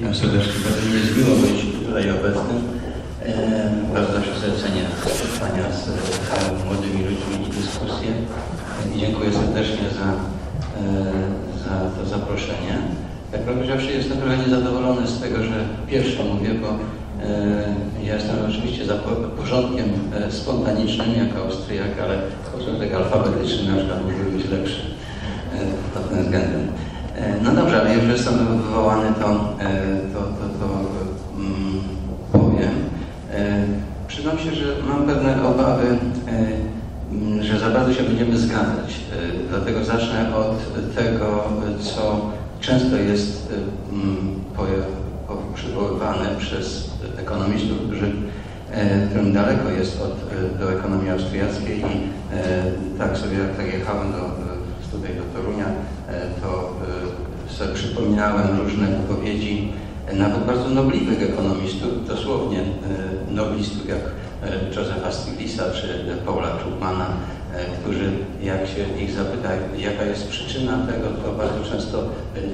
Witam serdecznie. Bardzo mi jest miło być tutaj obecnym. E, bardzo zawsze cenię spotkania z e, młodymi ludźmi i dyskusje. I dziękuję serdecznie za, e, za to zaproszenie. Jak powiedziawszy, jestem trochę niezadowolony z tego, że pierwszy mówię, bo ja jestem oczywiście za porządkiem spontanicznym jako Austriak, ale porządek alfabetyczny na przykład mógłby być lepszy pod tym względem. E, no dobrze, ale już jestem wywołany, to, e, to, to, to um, powiem. E, przyznam się, że mam pewne obawy, że za bardzo się będziemy zgadzać. Dlatego zacznę od tego, co często jest przywoływane przez ekonomistów, którym daleko jest od, do ekonomii austriackiej i tak sobie, jak tak jechałem do, tutaj do Torunia, to sobie przypominałem różne wypowiedzi nawet bardzo nobliwych ekonomistów, dosłownie e, noblistów jak e, Josefa Stiglitza czy Paula Krugmana, e, którzy jak się ich zapyta, jaka jest przyczyna tego, to bardzo często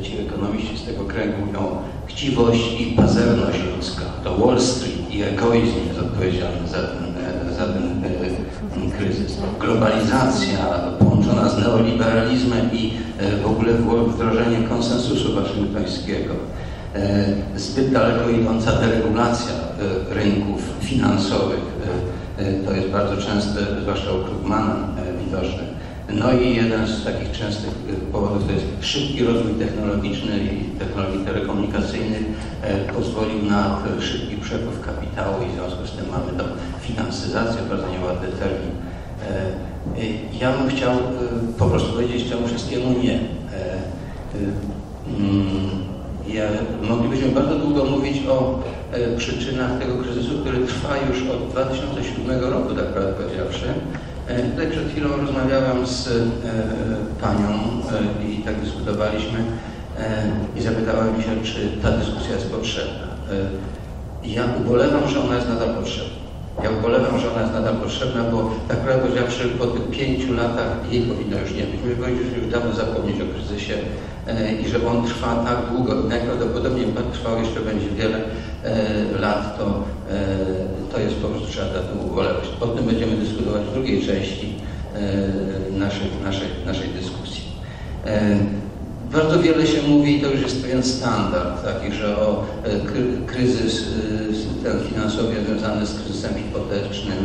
ci ekonomiści z tego kręgu mówią chciwość i pazerność ludzka. To Wall Street i egoizm jest odpowiedzialny za ten, za ten kryzys. Globalizacja połączona z neoliberalizmem i e, w ogóle wdrożenie konsensusu waszyngtońskiego. E, zbyt daleko idąca deregulacja e, rynków finansowych. To jest bardzo częste, zwłaszcza u Krugmana, widoczne. No i jeden z takich częstych powodów to jest szybki rozwój technologiczny i technologii telekomunikacyjnych pozwolił na szybki przepływ kapitału i w związku z tym mamy tam finansyzację, bardzo nieładny termin E, ja bym chciał e, po prostu powiedzieć temu wszystkiemu nie. E, mm, ja, moglibyśmy bardzo długo mówić o przyczynach tego kryzysu, który trwa już od 2007 roku, tak prawdę powiedziawszy. Tutaj przed chwilą rozmawiałam z panią i tak dyskutowaliśmy i zapytała się, czy ta dyskusja jest potrzebna. Ja ubolewam, że ona jest nadal potrzebna. Ja ubolewam, że ona jest nadal potrzebna, bo tak naprawdę powiedziawszy, po tych pięciu latach jej powinno już nie być. My powinniśmy już dawno zapomnieć o kryzysie e, i że on trwa tak długo i najprawdopodobniej trwał jeszcze będzie wiele e, lat, to, e, to jest po prostu trzeba nad tym ubolewać. O tym będziemy dyskutować w drugiej części naszej, naszej, naszej dyskusji. Bardzo wiele się mówi, to już jest pewien standard, taki, że o e, kryzys e, ten finansowy związany z kryzysem hipotecznym,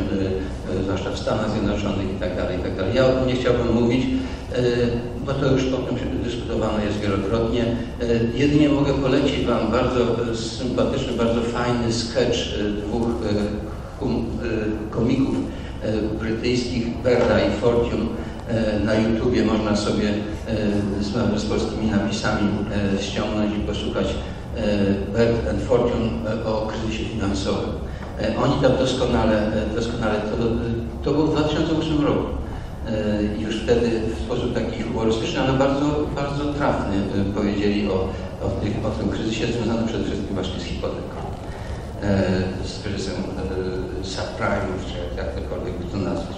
e, zwłaszcza w Stanach Zjednoczonych itd. Tak itd. Tak ja o tym nie chciałbym mówić, bo to już o tym dyskutowano jest wielokrotnie. Jedynie mogę polecić Wam bardzo sympatyczny, bardzo fajny sketch dwóch komików brytyjskich, Berda i Fortune, na YouTubie można sobie e, z, polskimi napisami e, ściągnąć i posłuchać Bert and Fortune o kryzysie finansowym. Oni tam doskonale, doskonale to, to było w 2008 roku. Już wtedy w sposób taki humorystyczny, ale bardzo, bardzo trafny powiedzieli o, o, tych, o tym kryzysie związanym przede wszystkim właśnie z hipoteką. Z kryzysem subprime, czy jak jakkolwiek to nazwać.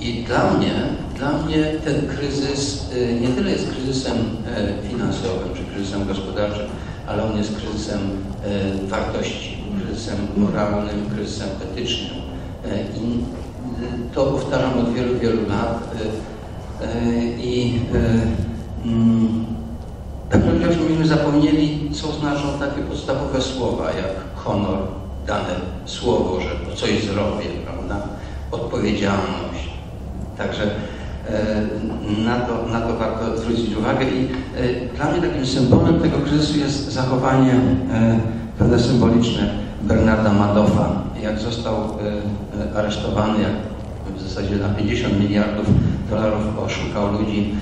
I dla mnie, dla mnie ten kryzys y, nie tyle jest kryzysem e, finansowym czy kryzysem gospodarczym, ale on jest kryzysem e, wartości, kryzysem moralnym, kryzysem etycznym. I y, to powtarzam od wielu, wielu lat. I mm, tak powiedziałeś, myśmy zapomnieli, co znaczą takie podstawowe słowa, jak honor, dane słowo, że coś zrobię, prawda? Odpowiedzialność, Także e, na to, na to warto zwrócić uwagę i e, dla mnie takim symbolem tego kryzysu jest zachowanie e, pewne symboliczne Bernarda Madoffa. Jak został aresztowany, jak w zasadzie na 50 miliardów dolarów oszukał ludzi,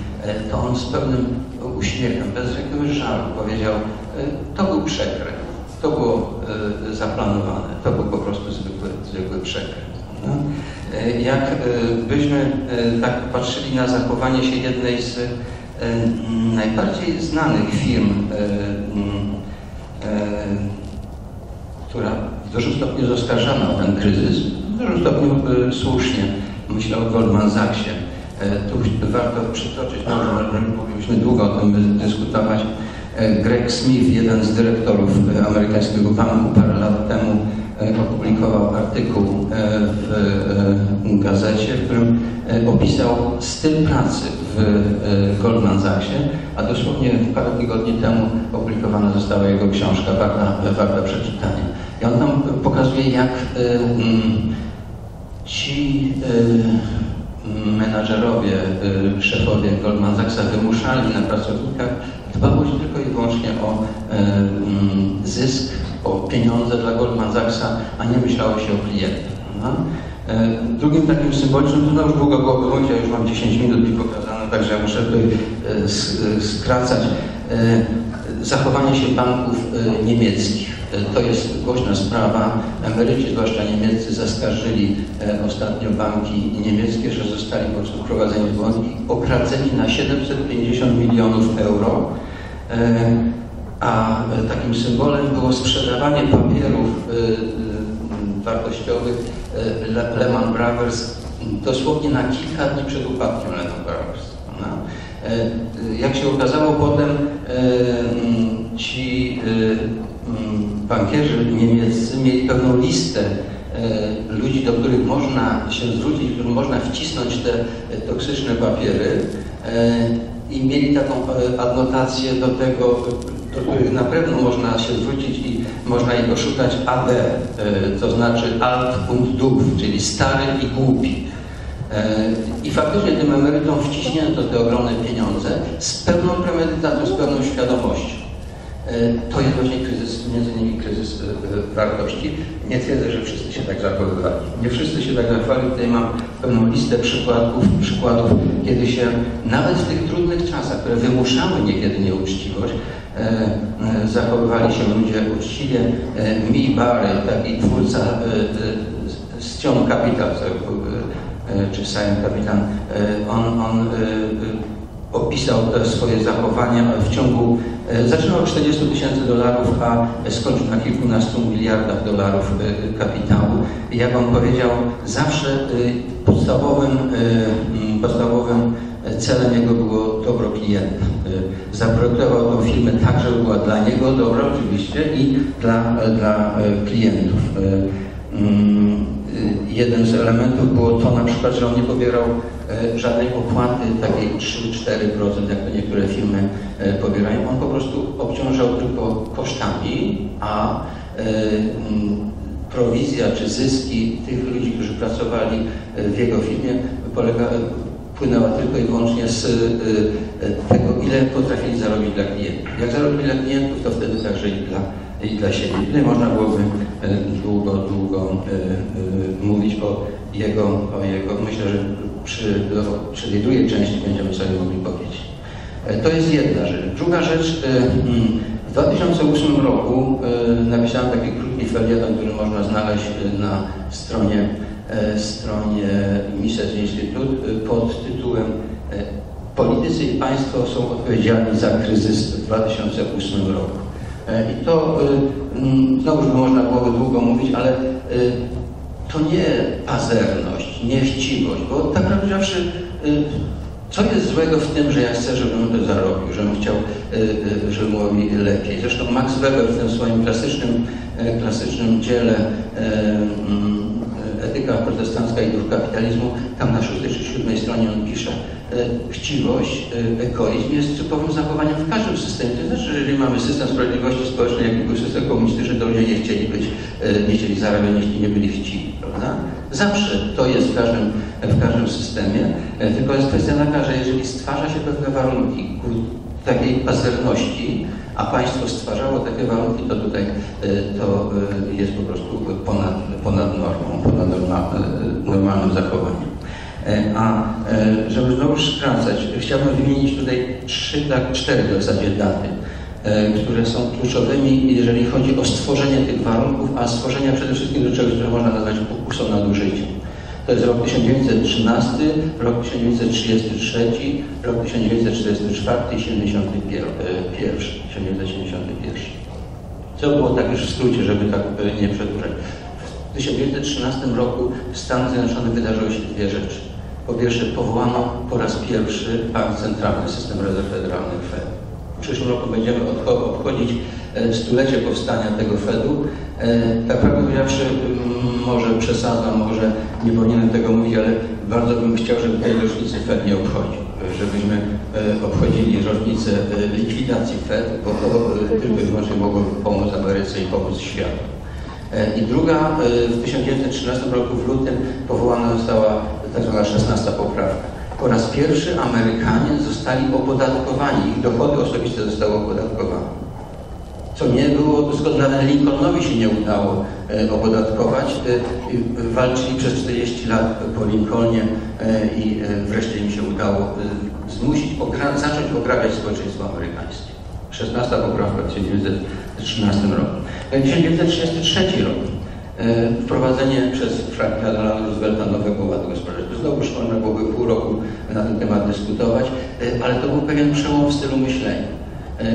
to on z pewnym uśmiechem, bez jakiegoś żalu powiedział, to był przekręt, to było zaplanowane, to był po prostu zwykły, zwykły przekręt. No. E, jak e, e, tak patrzyli na zachowanie się jednej z najbardziej znanych firm, która w dużym stopniu jest o ten kryzys, w dużym stopniu słusznie, myślę o Goldman Sachsie. Tu warto przytoczyć, może moglibyśmy długo o tym dyskutować, Greg Smith, jeden z dyrektorów amerykańskiego banku, parę lat temu opublikował artykuł e, w e, gazecie, w którym e, opisał styl pracy w e, Goldman Sachsie, a dosłownie parę tygodni temu opublikowana została jego książka warta, warta przeczytania. I on tam pokazuje, jak e, mm, ci e, menadżerowie, e, szefowie Goldman Sachsa wymuszali na pracownikach dbałość tylko i wyłącznie o e, mm, zysk, pieniądze dla Goldman Sachsa, a nie myślało się o klientach. E, Drugim takim symbolicznym, to już długo było mówić, ja już mam 10 minut mi pokazano, także ja muszę tutaj e, e, skracać. Zachowanie się banków niemieckich. To jest głośna sprawa. Emeryci, zwłaszcza niemieccy, zaskarżyli ostatnio banki niemieckie, że zostali po wprowadzeni w błąd i okradzeni na 750 milionów euro. A e, takim symbolem było sprzedawanie papierów e, e, wartościowych Le- Lehman Brothers dosłownie na kilka dni przed upadkiem Lehman Brothers. Jak się okazało potem, mm, ci mm, bankierzy niemieccy mieli pewną listę ludzi, do których można się zwrócić, którym można wcisnąć te toksyczne papiery i mieli taką adnotację do tego, do których na pewno można się zwrócić i można ich oszukać AD, e, to znaczy alt und doof, czyli stary i głupi. E, I faktycznie tym emerytom wciśnięto te ogromne pieniądze z pełną premedytacją, z pełną świadomością. E, To jest właśnie kryzys, między innymi kryzys e, e, wartości. Nie twierdzę, że wszyscy się tak zachowywali. Nie wszyscy się tak zachowali. Tutaj mam pewną listę przykładów, przykładów kiedy się nawet w tych trudnych czasach, które wymuszały niekiedy nieuczciwość, zachowywali się ludzie uczciwie. Mi Barry, taki twórca co, e, czy Capital, e, on, on opisał swoje zachowania w ciągu, e, zaczynał od 40 tysięcy dolarów, a skończył na kilkunastu miliardach dolarów e, kapitału. Jak on powiedział, zawsze e, podstawowym, podstawowym celem jego było dobro klienta. Zaprojektował tą firmę tak, żeby była dla niego dobra oczywiście i dla, dla klientów. Jeden z elementów było to na przykład, że on nie pobierał e, żadnej opłaty takiej 3-4%, jak to niektóre firmy e, pobierają. On po prostu obciążał tylko kosztami, a e, prowizja czy zyski tych ludzi, którzy pracowali w jego firmie polega, płynęła tylko i wyłącznie z tego, ile potrafili zarobić dla klientów. Jak zarobili dla klientów, to wtedy także i dla, i dla siebie. Tutaj można byłoby e, długo, długo e, e, mówić o jego, o jego myślę, że przy, przy tej drugiej części będziemy sobie mogli powiedzieć. To jest jedna rzecz. Druga rzecz, e, mm, w 2008 roku napisałem taki krótki felieton, który można znaleźć na stronie, stronie Mises Institute e, pod tytułem Politycy i państwo są odpowiedzialni za kryzys w 2008 roku. E, I to e, mm, znowuż można byłoby długo mówić, ale e, to nie pazerność, nie chciwość, bo tak naprawdę zawsze y, co jest złego w tym, że ja chcę, żebym to zarobił, żebym chciał, y, y, żeby było mi lepiej. Zresztą Max Weber w tym swoim klasycznym, e, klasycznym dziele e, mm, Etyka protestancka i duch kapitalizmu, tam na szóstej czy siódmej stronie on pisze, chciwość, e, egoizm jest typowym zachowaniem w każdym systemie. To znaczy, że jeżeli mamy system sprawiedliwości społecznej, jaki był system komunistyczny, to ludzie nie chcieli być, e, nie chcieli zarabiać, jeśli nie byli chciwi, prawda? Zawsze to jest w każdym, w każdym systemie, e, tylko jest kwestia taka, że jeżeli stwarza się pewne warunki takiej pazerności, a państwo stwarzało takie warunki, to tutaj e, to e, jest po prostu ponad, ponad normą, ponad norma, e, normalnym zachowaniem. E, A e, żeby znowu skracać, chciałbym wymienić tutaj trzy, tak, cztery w zasadzie daty, e, które są kluczowymi, jeżeli chodzi o stworzenie tych warunków, a stworzenia przede wszystkim do czegoś, które można nazwać pokusą nadużyciem. To jest rok 1913, rok 1933, rok 1944 i 71, 1971. Co było tak już w skrócie, żeby tak nie przedłużać. W 1913 roku w Stanach Zjednoczonych wydarzyły się dwie rzeczy. Po pierwsze powołano po raz pierwszy bank centralny, system rezerw federalnych Fed. W przyszłym roku będziemy obchodzić stulecie powstania tego Fedu. Tak prawdę powiedziawszy, może przesadzam, może nie powinienem tego mówić, ale bardzo bym chciał, żeby tej rocznicy Fed nie obchodził. Żebyśmy obchodzili rocznicę likwidacji Fed, bo to tylko i wyłącznie mogło pomóc Ameryce i pomóc światu. I druga, w 1913 roku w lutym powołana została tak zwana 16 poprawka. Po raz pierwszy Amerykanie zostali opodatkowani, ich dochody osobiste zostały opodatkowane. Co nie było, nawet Lincolnowi się nie udało opodatkować. Walczyli przez 40 lat po Lincolnie i wreszcie im się udało zmusić, zacząć ograbiać społeczeństwo amerykańskie. 16 poprawka w 1913 roku. 1933 rok. Wprowadzenie przez Franklina Roosevelta nowego ładu gospodarczego. Znowu można byłoby pół roku na ten temat dyskutować, ale to był pewien przełom w stylu myślenia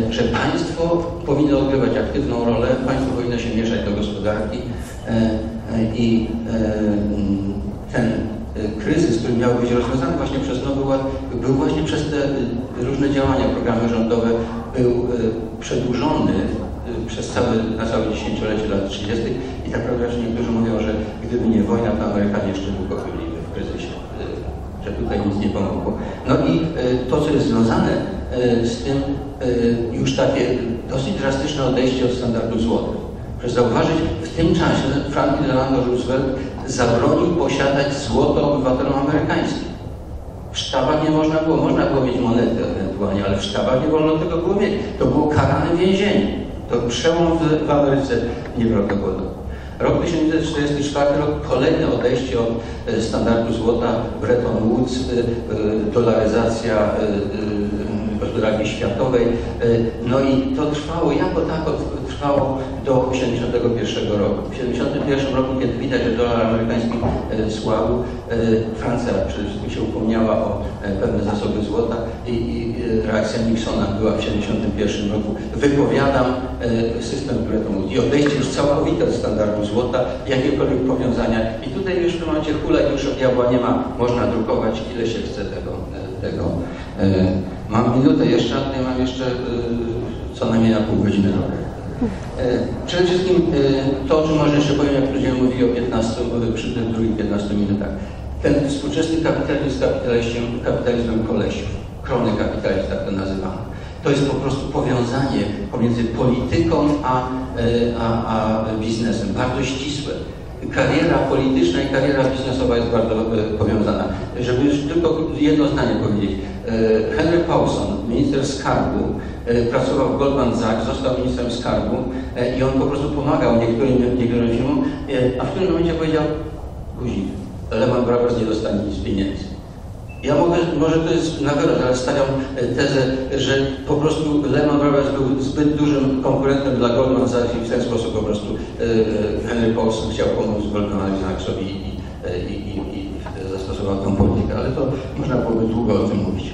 że państwo powinno odgrywać aktywną rolę, państwo powinno się mieszać do gospodarki i ten kryzys, który miał być rozwiązany właśnie przez Nowy Ład, był właśnie przez te różne działania, programy rządowe, był przedłużony przez całe, na całe dziesięciolecie lat 30. i tak naprawdę niektórzy mówią, że gdyby nie wojna, to Amerykanie jeszcze długo byliby w kryzysie, że tutaj nic nie pomogło. No i to, co jest związane z tym, już takie dosyć drastyczne odejście od standardu złotych. Proszę zauważyć, w tym czasie Franklin Delano Roosevelt zabronił posiadać złoto obywatelom amerykańskim. W sztabach nie można było, można było mieć monety ewentualnie, ale w sztabach nie wolno tego było mieć. To było karane więzienie. To przełom w, Ameryce nieprawdopodobny. Rok 1944, rok kolejne odejście od standardu złota, Bretton Woods, dolaryzacja gospodarki światowej. No i to trwało, jako tako trwało do 1971 roku. W 1971 roku, kiedy widać, że dolar amerykański słabł, Francja przede wszystkim się upomniała o pewne zasoby złota i, i reakcja Nixona była w 1971 roku. Wypowiadam system Bretton Woods i odejście już całkowite od standardu złota, jakiekolwiek powiązania. I tutaj już w tym momencie hula już diabła nie ma. Można drukować ile się chce tego. Tego. Mam minutę jeszcze, a tutaj mam jeszcze co najmniej na pół godziny Przede wszystkim to, o czym może jeszcze powiem, jak ludzie mówili o 15, przy tych drugich 15 minutach. Ten współczesny kapitalizm kapitalizmem, kapitalizmem kolesiów. Krony kapitalizm, tak to nazywamy. To jest po prostu powiązanie pomiędzy polityką a, a, a biznesem, bardzo ścisłe kariera polityczna i kariera biznesowa jest bardzo powiązana. Żeby już tylko jedno zdanie powiedzieć. Henry Paulson, minister skarbu, pracował w Goldman Sachs, został ministrem skarbu i on po prostu pomagał niektórym, niektórym firmom, a w którym momencie powiedział, guzik, Lehman Brothers nie dostanie nic pieniędzy. Ja mogę, może to jest na wyrost, ale stawiam tezę, że po prostu Lehman Brothers był zbyt dużym konkurentem dla Goldman Sachs i w ten sposób po prostu Henry Paulson chciał pomóc Goldman Sachsowi i, i, i, i zastosował tę politykę, ale to można byłoby długo o tym mówić.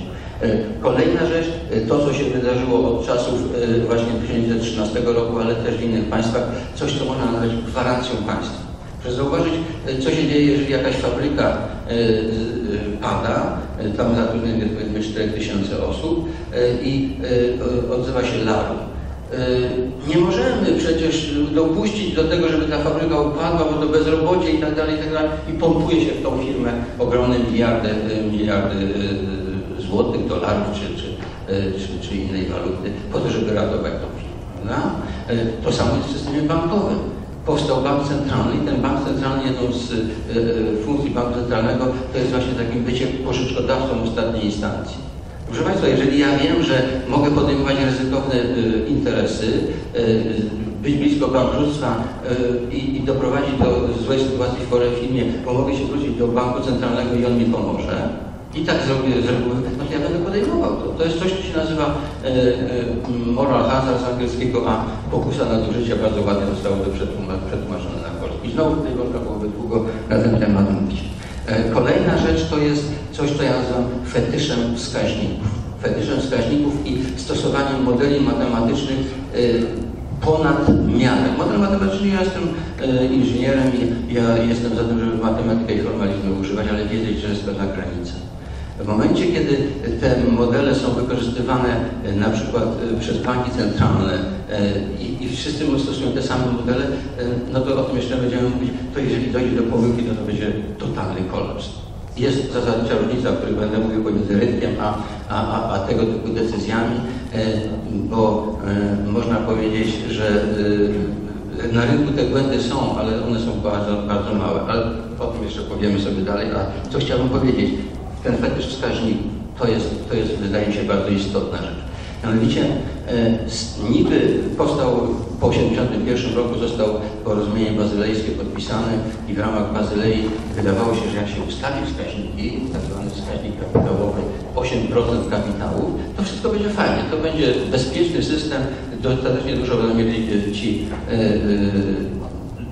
Kolejna rzecz, to co się wydarzyło od czasów właśnie 1913 roku, ale też w innych państwach, coś co można nazwać gwarancją państwa. Proszę zauważyć, co się dzieje, jeżeli jakaś fabryka pada, tam zatrudnienie powiedzmy 4 tysiące osób i odzywa się laru. Nie możemy przecież dopuścić do tego, żeby ta fabryka upadła, bo to bezrobocie i tak dalej, i tak dalej, i pompuje się w tą firmę ogromne miliardy, miliardy złotych, dolarów czy, czy, czy, czy innej waluty, po to, żeby ratować tą firmę. To samo jest w systemie bankowym powstał bank centralny i ten bank centralny, jedną z e, funkcji banku centralnego to jest właśnie takim bycie pożyczkodawcą ostatniej instancji. Proszę Państwa, jeżeli ja wiem, że mogę podejmować ryzykowne e, interesy, e, być blisko bankructwa i, i doprowadzić do złej sytuacji w chorej firmie, bo mogę się zwrócić do banku centralnego i on mi pomoże, i tak zrobię z reguły, no ja będę podejmował to. To jest coś, co się nazywa e, e, moral hazard z angielskiego, a pokusa nadużycia bardzo ładnie zostało to przetłumaczone na polski. Znowu tutaj można byłoby długo na ten temat mówić. E, kolejna rzecz to jest coś, co ja nazywam fetyszem wskaźników. Fetyszem wskaźników i stosowaniem modeli matematycznych ponad miarę. Model matematyczny, ja jestem inżynierem i ja jestem za tym, żeby matematykę i formalizmy używać, ale wiedzieć, że jest pewna granica. W momencie, kiedy te modele są wykorzystywane e, na przykład e, przez banki centralne e, i, i wszyscy stosują te same modele, no to o tym jeszcze będziemy mówić, to jeżeli dojdzie do pomyłki, to to będzie totalny kolaps. Jest zasadnicza różnica, o której będę mówił pomiędzy rynkiem a, a, a, tego typu decyzjami, bo można powiedzieć, że na rynku te błędy są, ale one są bardzo, bardzo małe. Ale o tym jeszcze powiemy sobie dalej. A co chciałbym powiedzieć? Ten fetysz wskaźników to jest, to jest, wydaje mi się, bardzo istotna rzecz. Mianowicie e, niby powstał po 1981 roku został porozumienie bazylejskie podpisane i w ramach Bazylei wydawało się, że jak się ustawi wskaźniki, tak zwany wskaźnik kapitałowy 8% kapitałów, to wszystko będzie fajnie, to będzie bezpieczny system, dostatecznie dużo będą mieli ci e, e,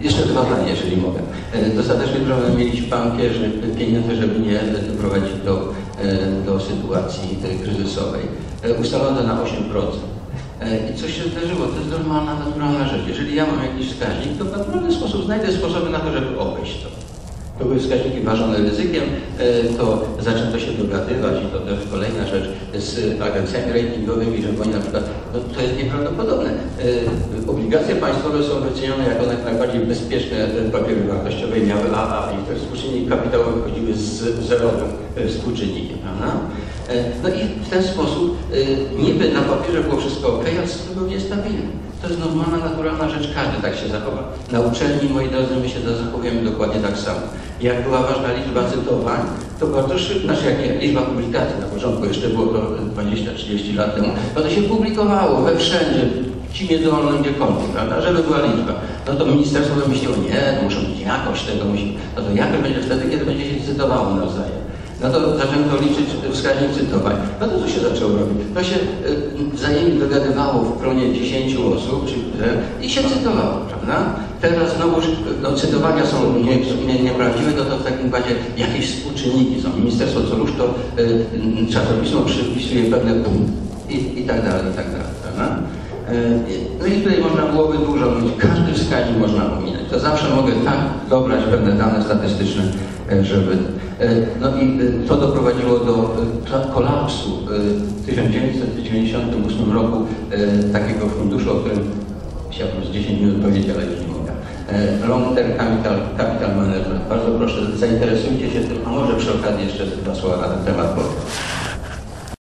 jeszcze dwa zdania, jeżeli mogę. E, Dostatecznie dużo będą mieli bankierzy pieniędzy, żeby nie doprowadzić do, e, do sytuacji e, kryzysowej. E, Ustalono na 8%. E, I co się zdarzyło? To jest normalna, naturalna rzecz. Jeżeli ja mam jakiś wskaźnik, to w naturalny sposób znajdę sposoby na to, żeby obejść to. To były wskaźniki ważone ryzykiem, e, to zaczęto się dogadywać i to też kolejna rzecz z agencjami ratingowymi, że oni na przykład, no to jest nieprawdopodobne. E, Obligacje państwowe są wycenione jako naj- najbardziej bezpieczne e, papiery wartościowe miały AA i te współczynniki kapitałowe wychodziły z zerowym e, współczynnikiem, prawda? E, No i w ten sposób e, niby na papierze było wszystko ok, ale system był niestabilny. To jest normalna, naturalna rzecz, każdy tak się zachowa. Na uczelni, moi drodzy, my się zachowujemy dokładnie tak samo. Jak była ważna liczba cytowań, to bardzo szybko, znaczy jak nie, liczba publikacji, na początku jeszcze było to 20-30 lat temu, no to się publikowało we wszędzie, w cimie dolnym, gdziekolwiek, prawda, żeby była liczba. No to ministerstwo wymyśliło, nie, muszą być jakość tego, musi, no to jakość będzie wtedy, kiedy będzie się cytowało nawzajem. No to zaczęto liczyć wskaźnik cytowań. No to co się zaczęło robić? To się y, wzajemnie dogadywało w gronie 10 osób czy, y, i się cytowało, prawda? Teraz znowu no, cytowania są nie, nie, nieprawdziwe, no to w takim razie jakieś współczynniki są. Ministerstwo co rusz to y, y, czasopismo przypisuje pewne punkty i, i tak dalej, i tak dalej, prawda? Y, No i tutaj można byłoby dużo mówić, każdy wskaźnik można ominąć. To zawsze mogę tak dobrać pewne dane statystyczne, e, żeby... e, No i e, to doprowadziło do kolapsu w 1998 roku takiego funduszu, o którym chciałbym z 10 minut powiedzieć, ale już nie mogę. Long Term Capital, Capital Management. Bardzo proszę, zainteresujcie się tym, a może przy okazji jeszcze dwa słowa na ten temat powiem.